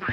คุณ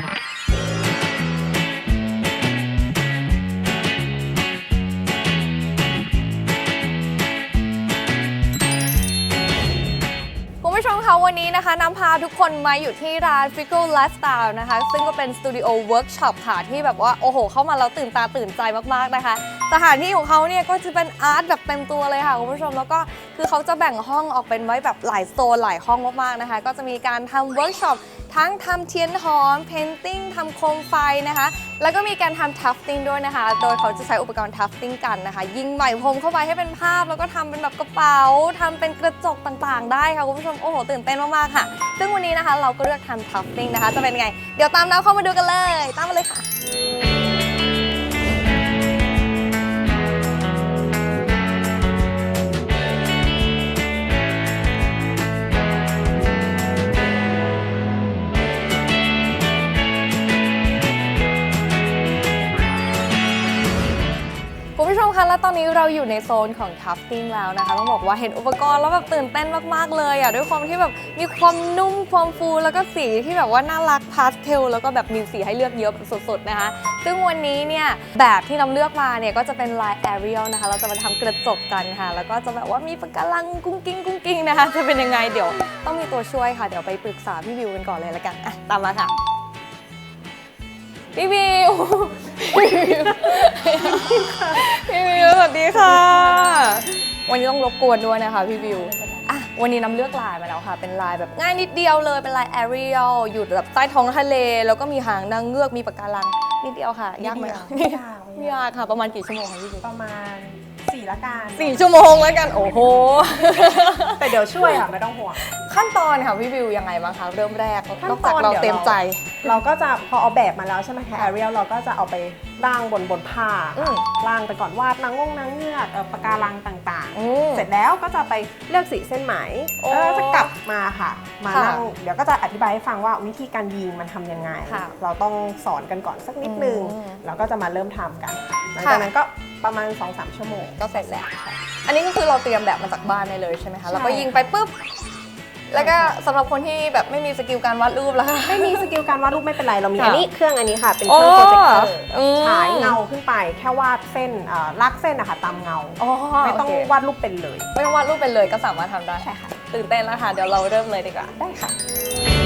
ผู้ชมคะวันนี้นะคะนำพาทุกคนมาอยู่ที่ร้าน f i g o Lifestyle นะคะ ซึ่งก็เป็นสตูดิโอเวิร์กช็อปค่ะ ที่แบบว่า โอ้โห เข้ามาแล้วตื่นตาตื่นใจมาก ๆ นะคะ สถานที่ของเขาเนี่ย ก็จะเป็นอาร์ตแบบเต็มตัวเลยค่ะ คุณผู้ชมแล้วก็คือเขาจะแบ่งห้องออกเป็นไว้แบบหลายโซนหลายห้องมาก ๆ นะคะ ก็จะมีการทำเวิร์กช็อปทั้งทำเทียนหอมเพนติ้งทำโคมไฟนะคะ แล้วก็มีการทำทัฟติ้งด้วยนะคะ โดยเขาจะใช้อุปกรณ์ทัฟติ้งกันนะคะ ยิงไหมพรมเข้าไปให้เป็นภาพ แล้วก็ทำเป็นแบบกระเป๋าทำเป็นกระจกต่างๆ ได้ค่ะคุณผู้ชมโอ้โหตื่นเต้นมากๆค่ะ ซึ่งวันนี้นะคะเราก็เลือกทำทัฟติ้งนะคะ จะเป็นไง เดี๋ยวตามเราเข้ามาดูกันเลย ตามมาเลยค่ะ คุณผู้ชมคะ แล้วตอนนี้เราอยู่ในโซนของทัฟติ้งแล้วนะคะ ต้องบอกว่าเห็นอุปกรณ์แล้วแบบตื่นเต้นมากๆเลยอะ ด้วยความที่แบบมีความนุ่มความฟู แล้วก็สีที่แบบว่าน่ารักพาสเทล แล้วก็แบบมีสีให้เลือกเยอะแบบสดๆนะคะ ซึ่งวันนี้เนี่ย แบบที่เราเลือกมาเนี่ย ก็จะเป็นลายแอเรียลนะคะ เราจะมาทำกระจกกันค่ะ แล้วก็จะแบบว่ามีปะการังกุ้งกิ้งกุ้งกิ้งนะคะ จะเป็นยังไงเดี๋ยว ต้องมีตัวช่วยค่ะ เดี๋ยวไปปรึกษาพี่วิวกันก่อนเลยละกันอะตามมาค่ะพี่วิว พี่วิวพี่วิวสวัสดีค่ะ วันนี้ต้องรบกวนด้วยนะคะพี่วิวอะวันนี้น้ำเลือกลายมาแล้วค่ะ เป็นลายแบบง่ายนิดเดียวเลยเป็นลายแอเรียลอยู่แบบใต้ท้องทะเล แล้วก็มีหางนางเงือกมีปะการังนิดเดียวค่ะ ยากไหมคะไม่ยากไม่ยากค่ะ ประมาณกี่ชั่วโมงคะพี่วิวประมาณสี่ละกันสี่ชั่วโมงแล้วกันโอ้โห แต่เดี๋ยวช่วยค่ะไม่ต้องห่วง ขั้นตอนค่ะพี่วิวยังไงบ้างคะเริ่มแรกขั้นนอกตจากอนเราเดี๋ยวเต็มใจ เราก็จะพอเอาแบบมาแล้วใช่ไหมคะแอเรียลเราก็จะเอาไปร่างบนบนผ้าอืมร่างไปก่อนวาดนางงงนางเงือกเอ่อปะการังต่างอืมๆ เสร็จแล้วก็จะไปเลือกสีเส้นไหมโอ้แล้วก็จะกลับมาค่ะ มาค่ะนั่งเดี๋ยวก็จะอธิบายให้ฟังว่าวิธีการยิงมันทำยังไง ค่ะเราต้องสอนกันก่อนสักนิดนึงอืมแล้วก็จะมาเริ่มทำกันหลังค่ะ จากนั้นก็ประมาณ 2-3 ชั่วโมง ก็เสร็จแล้ว อันนี้ก็คือเราเตรียมแบบมาจากบ้านได้เลยใช่ไหมคะใช่แล้วก็ยิงไปปุ๊บ แล้วก็สำหรับคนที่แบบไม่มีสกิลการวาดรูปแล้วค่ะไม่มีสกิลการวาดรูปไม่เป็นไร เรามีค่ะอันนี้เครื่องอันนี้ค่ะ เป็นเครื่องโปรเจคเตอร์อืม ฉายเงาขึ้นไป แค่วาดเส้นเอ่อลากเส้นนะคะตามเงา อ๋อไม่ต้องโเควาดรูปเป็นเลย ไม่ต้องวาดรูปเป็นเลยก็สามารถทำได้ ใช่ค่ะ ตื่นเต้นแล้วค่ะ เดี๋ยวเราเริ่มเลยดีกว่า ได้ค่ะ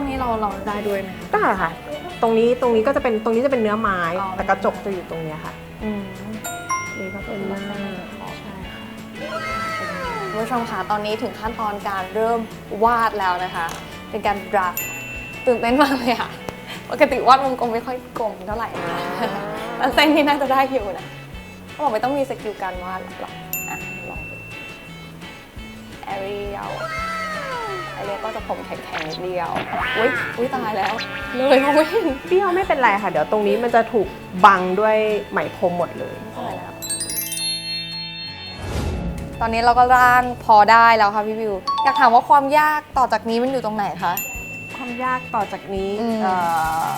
รงนี้เราเราได้ด้วยไหมได้ค่ะ ตรงนี้ตรงนี้ก็จะเป็นตรงนี้จะเป็นเนื้อไม้ อ๋อ แต่กระจกจะอยู่ตรงเนี้ยค่ะอืมนี่ก็เป็นหน้าใช่ค่ะคุณผู้ชมคะตอนนี้ถึงขั้นตอนการเริ่มวาดแล้วนะคะ เป็นการดราฟตื่นเต้นมากเลยค่ะปกติวาดวงกลมไม่ค่อยกลมเท่าไหร่นะแต่เส้นนี่น่าจะได้อยู่นะเขาบอกไม่ต้องมีสกิลการวาดหรอกอะลองดูแอรียลไอเรียก็จะผมแข็งๆนิดเดียว อุ้ยอุ้ยตายแล้ว เลยมองไม่เห็นเปรี้ยวไม่เป็นไรค่ะ เดี๋ยวตรงนี้มันจะถูกบังด้วยไหมพรมหมดเลย ตายแล้ว ตอนนี้เราก็ร่างพอได้แล้วค่ะพี่วิว อยากถามว่าความยากต่อจากนี้มันอยู่ตรงไหนคะ ความยากต่อจากนี้อืม เอ่อ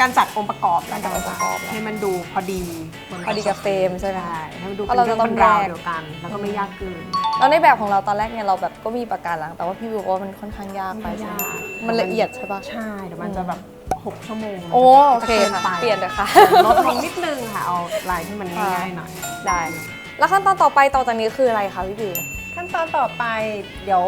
การจัดองค์ประกอบแล้วการจัดองค์ประกอบให้มันดูพอดีบนพอดีกับเฟรมใช่ไหม ใช่ให้มันดูเพเป็นราะเราเรื่จะองต้องเป็นราวแยก เดียวกัน แล้วก็ไม่ยากเกิน แล้วในแบบของเราตอนแรกเนี่ยเราแบบก็มีปากการัง แต่ว่าพี่วิวบอกว่ามันค่อนข้างยากไปใช่ไหมยากมันละเอียดใช่ปะ ใช่เดี๋ยวมันจะแบบ6ชั่วโมงโอ้โอเคจะกินค่ะไปเปลี่ยนเลยค่ะ ลดลงนิดนึงค่ะ เอาลายที่มันง่ายๆหน่อย ได้ แล้วขั้นตอนต่อไปต่อจากนี้คืออะไรคะพี่วิว ขั้นตอนต่อไปเดี๋ยว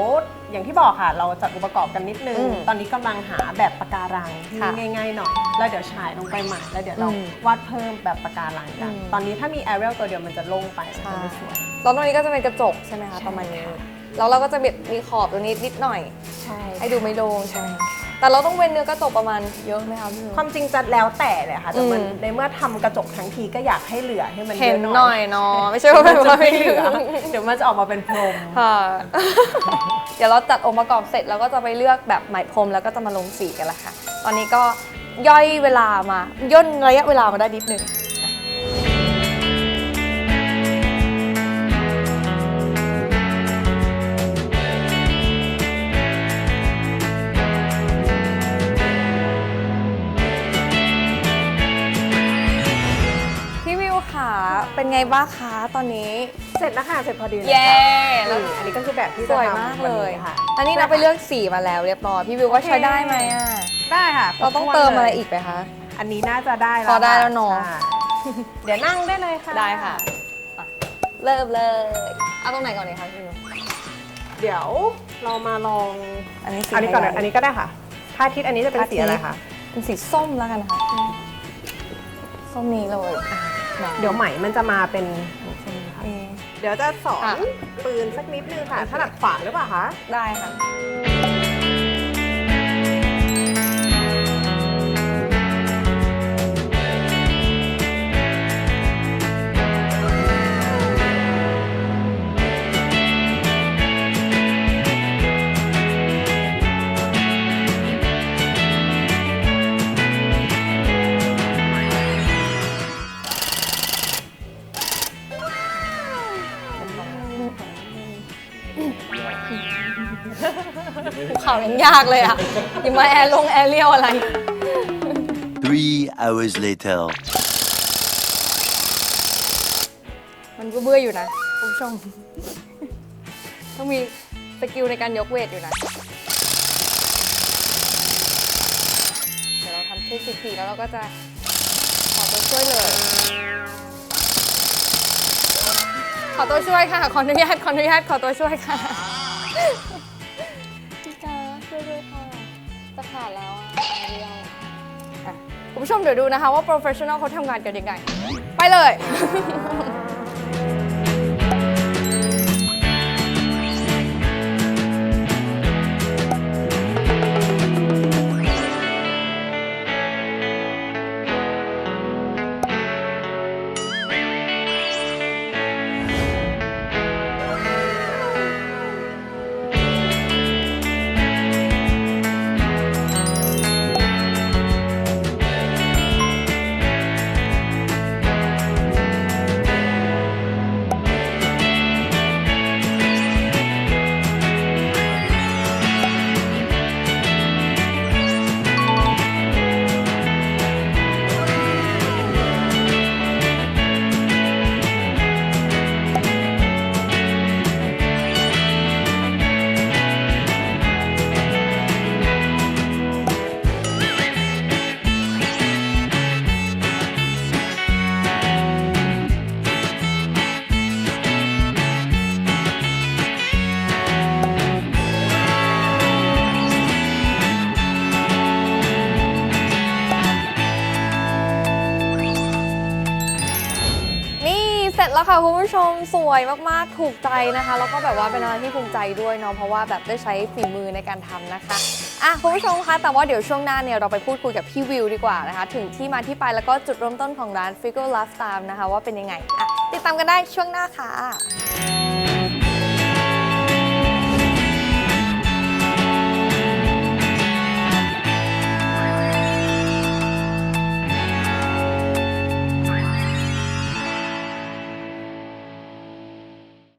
อย่างที่บอกค่ะ เราจัดองค์ประกอบกันนิดนึง อืมตอนนี้กำลังหาแบบปะการังที่ค่ะง่ายๆหน่อยแล้วเดี๋ยวฉายลงไปใหม่แล้วเดี๋ยวเราอืมวาดเพิ่มแบบปะการังกัน อืมตอนนี้ถ้ามีแอเรียลตัวเดียวมันจะโล่งไปมันจะไม่สวย แล้วตรงนี้ก็จะเป็นกระจกใช่ไหมคะใช่ประมาณนี้ค่ะ แล้วเราก็จะแบบมีขอบตรงนี้นิดหน่อย ใช่ให้ดูไม่โล่งใช่ไหมคะ แต่เราต้องเว้นเนื้อกระจกประมาณเยอะไหมคะพี่วิว ความจริงจะแล้วแต่เลยค่ะแต่มันอืม ในเมื่อทำกระจกทั้งทีก็อยากให้เหลือให้มันเยเห็นอะหหน่น่ออยยเนาะไม่ใช่ว่ามันแบบจะว่าไม่ไม่เหเหลืลืออเดี๋ยวมันจะออกมาเป็นพรม ค่ะ เดี๋ยวเราจัดองค์ประกอบเสร็จเราก็จะไปเลือกแบบไหมพรมแล้วก็จะมาลงสีกันละค่ะ ตอนนี้ก็ย่อยเวลามาย่นระยะเวลามาได้นิดนึงเป็นไง บ้างคะตอนนี้ เสร็จแล้วค่ะ เสร็จพอดีเลยเย้ ค่ะแล้วนี่อันนี้ก็คือแบบที่สจะวยทำมากวันเลยนี้ค่ะอันนี้เราไปเลือกสีมาแล้วเรียบร้อย พี่วิวว่าใช้ได้ไหมอะ ได้ค่ะเราต้องคบถ้วนเติมอะไรลยอีกไหมคะ อันนี้น่าจะได้แล้วพอได้แล้วเนอะใช่เดี๋ยวนั่งได้เลยค่ะได้ค่ะอะเริ่มเลย เอาตรงไหนก่อนดีคะพี่วิวเดี๋ยวเรามาลอง อันนี้สีอันนี้ก่อนะเลไรยอันนี้ก็ได้ค่ะพระอาทิตย์อันนี้จะเป็นสีอะไรคะ เป็นสีส้มแล้วกันค่ะส้มนี้เลยนะ เดี๋ยวไหมมันจะมาเป็นใช่ไหมคะอืมเดี๋ยวจะสอนค่ะ ปืนสักนิดนึงค่ะถนัดขวาหรือเปล่าคะ ได้ค่ะ ขายังยากเลยอะยังมาแอร์ลงแอร์เรียวอะไร Three hours later. มันก็เบื่ออยู่นะคุณผู้ชม ต้องมีสกิลในการยกเวทอยู่นะ เดี๋ยวเราทำช่วยสิทีแล้วเราก็จะขอตัวช่วยเลย ขอตัวช่วยค่ะ ขออนุญาต ขออนุญาต ขอตัวช่วยค่ะ คุณผู้ชมเดี๋ยวดูนะคะว่า professional เขาทำงานกันยังไง ไปเลย คุณผู้ชมสวยมากๆถูกใจนะคะ แล้วก็แบบว่าเป็นอะไรที่ภูมิใจด้วยเนาะเพราะว่าแบบได้ใช้ฝีมือในการทำนะคะอะคุณผู้ชมคะแต่ว่าเดี๋ยวช่วงหน้าเนี่ยเราไปพูดคุยกับพี่วิวดีกว่านะคะ ถึงที่มาที่ไปแล้วก็จุดเริ่มต้นของร้าน Figure Lifestyle นะคะ ว่าเป็นยังไงอะติดตามกันได้ช่วงหน้าค่ะ